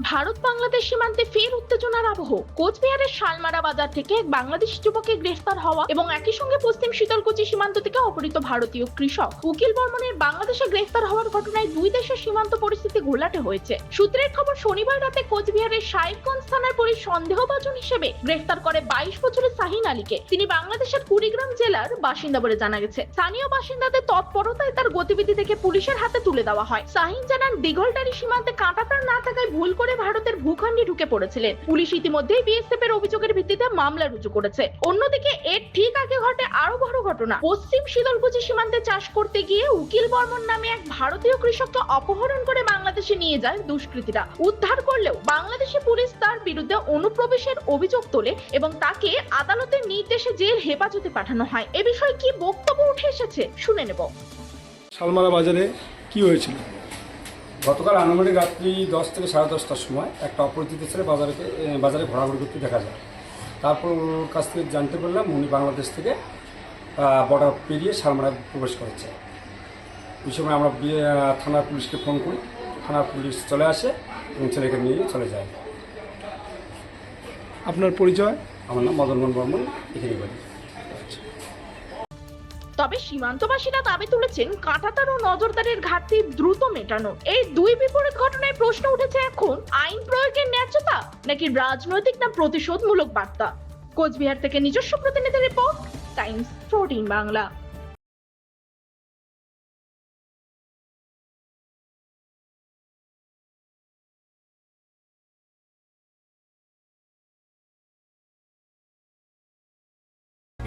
ভারত বাংলাদেশ সীমান্তে ফের উত্তেজনার আবহ। কোচবিহারের শালমারা বাজার থেকে এক বাংলাদেশি যুবকের গ্রেফতার হওয়া এবং একই সঙ্গে পশ্চিম শীতলকুচি সীমান্ত থেকে অপহৃত ভারতীয় কৃষক। উকিল বর্মনের বাংলাদেশে গ্রেফতার হওয়ার ঘটনায় দুই দেশের সীমান্ত পরিস্থিতি ঘোলাটে হয়েছে। সূত্রের খবর, শনিবার রাতে কোচবিহারের সাহেবগঞ্জ থানার পুলিশ সন্দেহভাজন হিসেবে গ্রেফতার করে বাইশ বছরের শাহিন আলীকে। তিনি বাংলাদেশের কুড়িগ্রাম জেলার বাসিন্দা বলে জানা গেছে। স্থানীয় বাসিন্দাদের তৎপরতায় তার গতিবিধি থেকে পুলিশের হাতে তুলে দেওয়া হয়। শাহিন জানান, দিঘলটারি সীমান্তে কাঁটাতার না থাকায় ভুল করে ভারতের ভূখণ্ডে ঢুকে পড়েছিলেন। পুলিশ ইতিমধ্যেই বিএসএফ এর অভিযোগের ভিত্তিতে মামলা রুজু করেছে। অন্যদিকে এর ঠিক আগে ঘটে আরও বড় ঘটনা। পশ্চিম শীতলকুচি সীমান্তে চাষ করতে গিয়ে উকিল বর্মন নামে এক ভারতীয় কৃষককে অপহরণ করে বাংলাদেশে নিয়ে যায় দুষ্কৃতীরা। উদ্ধার করলেও বাংলাদেশি পুলিশ তার বিরুদ্ধে অনুপ্রবেশের অভিযোগ তোলে এবং তাকে আদালতের নির্দেশে জেল হেফাজতে পাঠানো হয়। এ বিষয়ে কি বক্তব্য উঠে এসেছে? শুনে নেব। শালমারা বাজারে কি হয়েছিল? গতকাল আনুমানিক রাত্রি দশ থেকে সাড়ে দশটার সময় একটা অপরিচিত ছেলে বাজারে বাজারে ঘোরাঘুরি করতে দেখা যায়। তারপর ওর কাছ থেকে জানতে পারলাম উনি বাংলাদেশ থেকে বর্ডার পেরিয়ে শালমারায় প্রবেশ করেছে। ওই সময় আমরা থানার পুলিশকে ফোন করি থানার পুলিশ চলে আসে এবং ছেলেকে নিয়ে চলে যায়। আপনার পরিচয়? আমার নাম মদন মোহন বর্মন এখানে বাড়ি। তবে সীমান্তবাসীরা দাবি তুলেছেন কাঁটাতার ও নজরদারির ঘাটতি দ্রুত মেটানো। এই দুই বিপরীত ঘটনায় প্রশ্ন উঠেছে এখন, আইন প্রয়োগের ন্যায্যতা নাকি রাজনৈতিক না প্রতিশোধমূলক বার্তা? কোচবিহার থেকে নিজস্ব প্রতিনিধি রিপোর্ট, টাইমস ফোরটিন বাংলা।